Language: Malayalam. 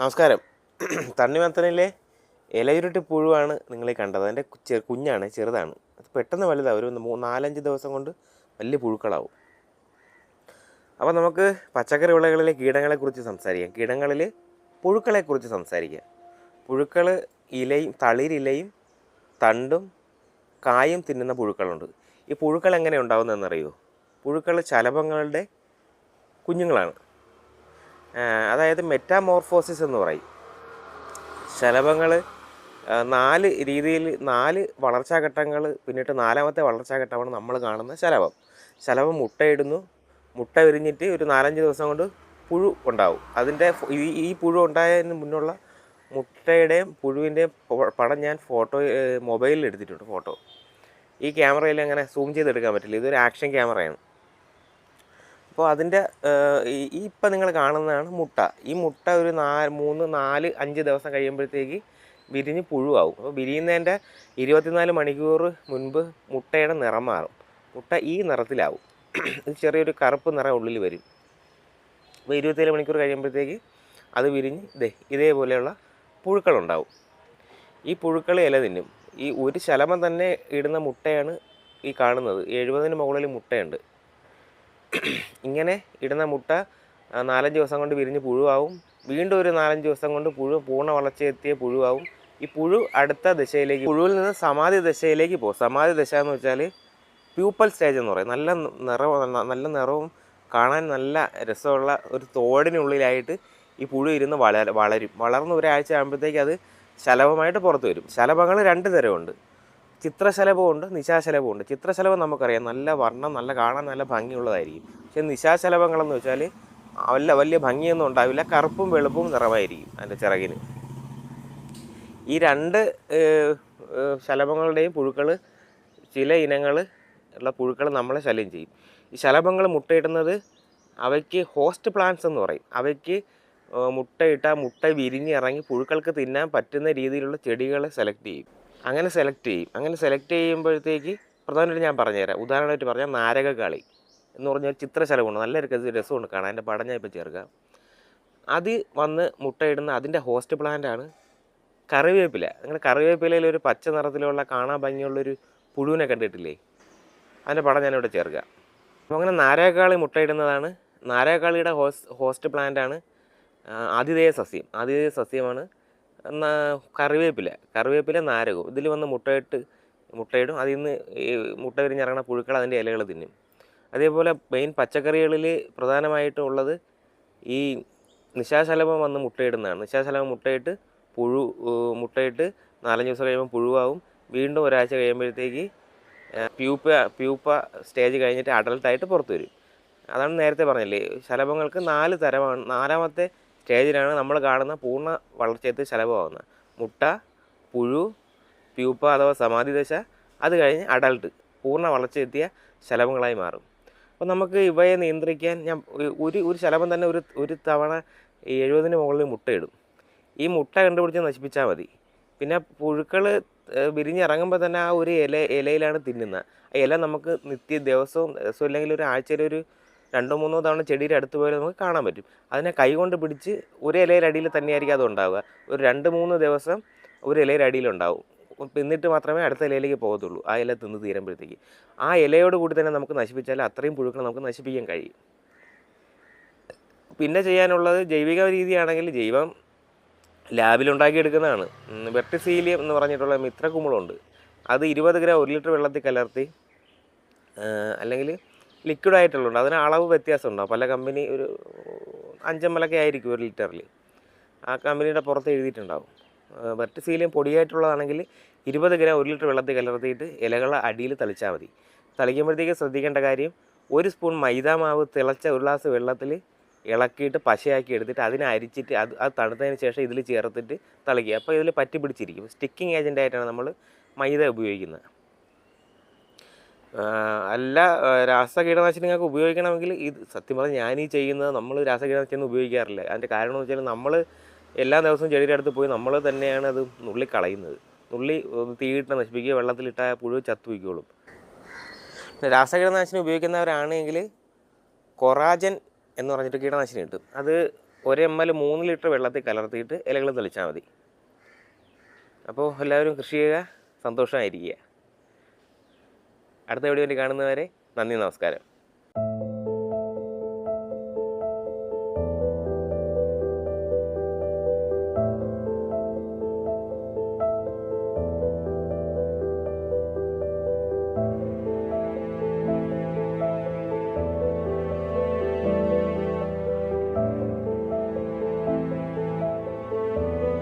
നമസ്കാരം. തണ്ണിമത്തനിലെ ഇലയുരുട്ടി പുഴുവാണ് നിങ്ങൾ കണ്ടത്. അതിന്റെ ചെറു കുഞ്ഞാണ് ചെറുതാണ്. അത് പെട്ടെന്ന് വലുതാവും ഒരു മൂ നാലഞ്ച് ദിവസം കൊണ്ട് വലിയ പുഴുക്കളാവും. അപ്പോൾ നമുക്ക് പച്ചക്കറി വിളകളിലെ കീടങ്ങളെക്കുറിച്ച് സംസാരിക്കാം. കീടങ്ങളിൽ പുഴുക്കളെക്കുറിച്ച് സംസാരിക്കാം. പുഴുക്കൾ ഇലയും തളിരിലയും തണ്ടും കായും തിന്നുന്ന പുഴുക്കളുണ്ട്. ഈ പുഴുക്കൾ എങ്ങനെ ഉണ്ടാവുന്നതെന്നറിയോ? പുഴുക്കൾ ചലഭങ്ങളുടെ കുഞ്ഞുങ്ങളാണ്. അതായത് മെറ്റാമോർഫോസിസ് എന്ന് പറയും. ശലഭങ്ങൾ നാല് രീതിയിൽ നാല് വളർച്ചാഘട്ടങ്ങൾ പിന്നിട്ട് നാലാമത്തെ വളർച്ചാഘട്ടമാണ് നമ്മൾ കാണുന്ന ശലഭം. ശലഭം മുട്ടയിടുന്നു മുട്ട വിരിഞ്ഞിട്ട് ഒരു നാലഞ്ച് ദിവസം കൊണ്ട് പുഴു ഉണ്ടാവും. അതിന്റെ ഈ പുഴു ഉണ്ടായതിന് മുന്നുള്ള മുട്ടയുടെയും പുഴുവിന്റെയും പടം ഞാൻ ഫോട്ടോ മൊബൈലിൽ എടുത്തിട്ടുണ്ട് ഫോട്ടോ. ഈ ക്യാമറയിൽ അങ്ങനെ സൂം ചെയ്തെടുക്കാൻ പറ്റില്ല. ഇതൊരു ആക്ഷൻ ക്യാമറയാണ്. അപ്പോൾ അതിന്റെ ഈ ഇപ്പം നിങ്ങൾ കാണുന്നതാണ് മുട്ട. ഈ മുട്ട ഒരു നാ മൂന്ന് നാല് അഞ്ച് ദിവസം കഴിയുമ്പോഴത്തേക്ക് വിരിഞ്ഞ് പുഴുവാകും. അപ്പോൾ വിരിയുന്നതിന്റെ ഇരുപത്തിനാല് മണിക്കൂർ മുൻപ് മുട്ടയുടെ നിറം മാറും. മുട്ട ഈ നിറത്തിലാവും. ഇത് ചെറിയൊരു കറുപ്പ് നിറം ഉള്ളിൽ വരും. അപ്പോൾ ഇരുപത്തേഴ് മണിക്കൂർ കഴിയുമ്പോഴത്തേക്ക് അത് വിരിഞ്ഞ് ഇതേ ഇതേപോലെയുള്ള പുഴുക്കളുണ്ടാവും. ഈ പുഴുക്കൾ ഇല തിന്നും. ഈ ഒരു ശലമം തന്നെ ഇടുന്ന മുട്ടയാണ് ഈ കാണുന്നത്. എഴുപതിന് മുകളിൽ മുട്ടയുണ്ട്. ഇങ്ങനെ ഇടുന്ന മുട്ട നാലഞ്ച് ദിവസം കൊണ്ട് വിരിഞ്ഞ് പുഴുവാവും. വീണ്ടും ഒരു നാലഞ്ച് ദിവസം കൊണ്ട് പുഴു പൂർണ വളർച്ചയെത്തിയ പുഴുവാവും. ഈ പുഴു അടുത്ത ദശയിലേക്ക് പുഴുവിൽ നിന്ന് സമാധി ദശയിലേക്ക് പോകും. സമാധി ദശ എന്ന് വെച്ചാൽ പ്യൂപ്പൽ സ്റ്റേജ് എന്ന് പറയും. നല്ല നിറവും നല്ല നിറവും കാണാൻ നല്ല രസമുള്ള ഒരു തോടിനുള്ളിലായിട്ട് ഈ പുഴു ഇരുന്ന് വളര. വളർന്ന് ഒരാഴ്ച ആകുമ്പോഴത്തേക്ക് അത് ശലഭമായിട്ട് പുറത്ത് വരും. ശലഭങ്ങൾ രണ്ട് തരമുണ്ട്. ചിത്രശലഭമുണ്ട് നിശാശലഭമുണ്ട്. ചിത്രശലഭം നമുക്കറിയാം. നല്ല വർണം നല്ല കാണാൻ നല്ല ഭംഗിയുള്ളതായിരിക്കും. പക്ഷേ നിശാശലഭങ്ങളെന്ന് വെച്ചാൽ വല്ല വലിയ ഭംഗിയൊന്നും ഉണ്ടാവില്ല. കറുപ്പും വെളുപ്പും നിറമായിരിക്കും അതിന്റെ ചിറകിന്. ഈ രണ്ട് ശലഭങ്ങളുടെയും പുഴുക്കൾ ചില ഇനങ്ങൾ ഉള്ള പുഴുക്കൾ നമ്മളെ ശല്യം ചെയ്യും. ഈ ശലഭങ്ങൾ മുട്ടയിടുന്നത് അവയ്ക്ക് ഹോസ്റ്റ് പ്ലാന്റ്സ് എന്ന് പറയും. അവയ്ക്ക് മുട്ടയിട്ട മുട്ട വിരിഞ്ഞ് ഇറങ്ങി പുഴുക്കൾക്ക് തിന്നാൻ പറ്റുന്ന രീതിയിലുള്ള ചെടികളെ സെലക്ട് ചെയ്യും. അങ്ങനെ സെലക്ട് ചെയ്യും. അങ്ങനെ സെലക്ട് ചെയ്യുമ്പോഴത്തേക്ക് പ്രധാനമായിട്ട് ഞാൻ പറഞ്ഞുതരാം. ഉദാഹരണമായിട്ട് പറഞ്ഞാൽ നാരകക്കാളി എന്ന് പറഞ്ഞ ഒരു ചിത്രശലഭമുണ്ട് നല്ല രസമുണ്ട് കാണാൻ. എന്റെ പടം ഞാൻ ഇപ്പോൾ അത് വന്ന് മുട്ടയിടുന്ന അതിന്റെ ഹോസ്റ്റ് പ്ലാന്റ് ആണ് കറിവേപ്പില. നിങ്ങൾ കറിവേപ്പിലയിൽ ഒരു പച്ച നിറത്തിലുള്ള കാണാൻ ഭംഗിയുള്ളൊരു പുഴുവിനെ കണ്ടിട്ടില്ലേ? അതിന്റെ പടം ഞാനിവിടെ ചേർക്കുക അപ്പോൾ അങ്ങനെ നാരകകാളി മുട്ടയിടുന്നതാണ്. നാരകകാളിയുടെ ഹോസ് ഹോസ്റ്റ് പ്ലാന്റ് ആണ് ആ, ആതിഥേയ സസ്യം. ആതിഥേയ സസ്യമാണ് കറിവേപ്പില. കറിവേപ്പില നാരകവും ഇതിൽ വന്ന് മുട്ടയിട്ട് മുട്ടയിടും. അതിൽ നിന്ന് ഈ മുട്ട വിരിഞ്ഞിറങ്ങുന്ന പുഴുക്കൾ അതിന്റെ ഇലകൾ തിന്നും. അതേപോലെ മെയിൻ പച്ചക്കറികളിൽ പ്രധാനമായിട്ടും ഉള്ളത് ഈ നിശാശലഭം വന്ന് മുട്ടയിടുന്നതാണ്. നിശാശലഭം മുട്ടയിട്ട് പുഴു മുട്ടയിട്ട് നാലഞ്ച് ദിവസം കഴിയുമ്പോൾ പുഴുവാവും. വീണ്ടും ഒരാഴ്ച കഴിയുമ്പോഴത്തേക്ക് പ്യൂപ്പ പ്യൂപ്പ സ്റ്റേജ് കഴിഞ്ഞിട്ട് അഡൽട്ടായിട്ട് പുറത്തു വരും. അതാണ് നേരത്തെ പറഞ്ഞില്ലേ ശലഭങ്ങൾക്ക് നാല് തരമാണ് നാലാമത്തെ സ്റ്റേജിലാണ് നമ്മൾ കാണുന്ന പൂർണ വളർച്ചയെത്തി ശലഭമാകുന്നത്. മുട്ട പുഴു പ്യൂപ്പ അഥവാ സമാധി ദശ അത് കഴിഞ്ഞ് അഡൾട്ട് പൂർണ വളർച്ചയെത്തിയ ശലഭങ്ങളായി മാറും. അപ്പോൾ നമുക്ക് ഇവയെ നിയന്ത്രിക്കാൻ ഞാൻ ഒരു- ഒരു ശലഭം തന്നെ ഒരു ഒരു തവണ എഴുപതിന് മുകളിൽ മുട്ടയിടും ഈ മുട്ട കണ്ടുപിടിച്ച് നശിപ്പിച്ചാൽ മതി. പിന്നെ പുഴുക്കൾ വിരിഞ്ഞിറങ്ങുമ്പോൾ തന്നെ ആ ഒരു ഇല ഇലയിലാണ് തിന്നുന്നത്. ആ ഇല നമുക്ക് നിത്യ ദിവസവും ദിവസവും ഇല്ലെങ്കിൽ ഒരു ആഴ്ചയിൽ ഒരു രണ്ടോ മൂന്നോ തവണ ചെടിയുടെ അടുത്ത് പോയാൽ നമുക്ക് കാണാൻ പറ്റും. അതിനെ കൈകൊണ്ട് പിടിച്ച് ഒരു ഇലയുടെ അടിയിൽ തന്നെയായിരിക്കും അത് ഉണ്ടാവുക. ഒരു രണ്ട് മൂന്ന് ദിവസം ഒരു ഇലയുടെ അടിയിലുണ്ടാവും എന്നിട്ട് മാത്രമേ അടുത്ത ഇലയിലേക്ക് പോകത്തുള്ളൂ. ആ ഇല തിന്ന് തീരുമ്പോഴത്തേക്ക്. ആ ഇലയോട് കൂടി തന്നെ നമുക്ക് നശിപ്പിച്ചാൽ അത്രയും പുഴുക്കൾ നമുക്ക് നശിപ്പിക്കാൻ കഴിയും. പിന്നെ ചെയ്യാനുള്ളത് ജൈവിക രീതിയാണെങ്കിൽ ജൈവം ലാബിലുണ്ടാക്കിയെടുക്കുന്നതാണ് വെർട്ടിസീലിയം എന്ന് പറഞ്ഞിട്ടുള്ള മിത്രകുമിളുണ്ട്. അത് ഇരുപത് ഗ്രാം ഒരു ലിറ്റർ വെള്ളത്തിൽ കലർത്തി അല്ലെങ്കിൽ ലിക്വിഡ് ആയിട്ടുള്ളത് അതിന് അളവ് വ്യത്യാസമുണ്ടാവും പല കമ്പനി ഒരു അഞ്ചമ്പലൊക്കെ ആയിരിക്കും ഒരു ലിറ്ററിൽ ആ കമ്പനിയുടെ പുറത്ത് എഴുതിയിട്ടുണ്ടാവും. വെർട്ടിസീലിയം പൊടിയായിട്ടുള്ളതാണെങ്കിൽ ഇരുപത് ഗ്രാം ഒരു ലിറ്റർ വെള്ളത്തിൽ കലർത്തിയിട്ട് ഇലകളെ അടിയിൽ തളിച്ചാൽ മതി. തളിക്കുമ്പോഴത്തേക്ക് ശ്രദ്ധിക്കേണ്ട കാര്യം ഒരു സ്പൂൺ മൈദ മാവ് തിളച്ച ഒരു ഗ്ലാസ് വെള്ളത്തിൽ ഇളക്കിയിട്ട് പശയാക്കി എടുത്തിട്ട് അതിനെ അരിച്ചിട്ട് അത് അത് തണുത്തതിന് ശേഷം ഇതിൽ ചേർത്തിട്ട് തളിക്കുക. അപ്പോൾ ഇതിൽ പറ്റി പിടിച്ചിരിക്കും സ്റ്റിക്കിങ് ഏജന്റ് ആയിട്ടാണ് നമ്മൾ മൈദ ഉപയോഗിക്കുന്നത്. അല്ല രാസകീടനാശിനി രാസകീടനാശിനികൾക്ക് ഉപയോഗിക്കണമെങ്കിൽ ഇത് സത്യം പറഞ്ഞാൽ ഞാൻ ഈ ചെയ്യുന്നത് നമ്മൾ രാസകീടനാശിനി ഉപയോഗിക്കാറില്ല. അതിന്റെ കാരണം എന്ന് വെച്ചാൽ നമ്മൾ എല്ലാ ദിവസവും ചെടിയുടെ അടുത്ത് പോയി നമ്മൾ തന്നെയാണ് അത് നുള്ളി കളയുന്നത്. നുള്ളി തീയിട്ട് നശിപ്പിക്കുക വെള്ളത്തിലിട്ട പുഴു ചത്തു വയ്ക്കോളും രാസകീടനാശിനി ഉപയോഗിക്കുന്നവരാണെങ്കിൽ കൊറാജൻ എന്ന് പറഞ്ഞിട്ട് കീടനാശിനി കിട്ടും അത് ഒരു എം എൽ മൂന്ന് ലിറ്റർ വെള്ളത്തിൽ കലർത്തിയിട്ട് ഇലകൾ തെളിച്ചാൽ മതി. അപ്പോൾ എല്ലാവരും കൃഷി ചെയ്യുക സന്തോഷമായിരിക്കുക. അടുത്ത വീഡിയോ കാണുന്നവരെ നന്ദി നമസ്കാരം.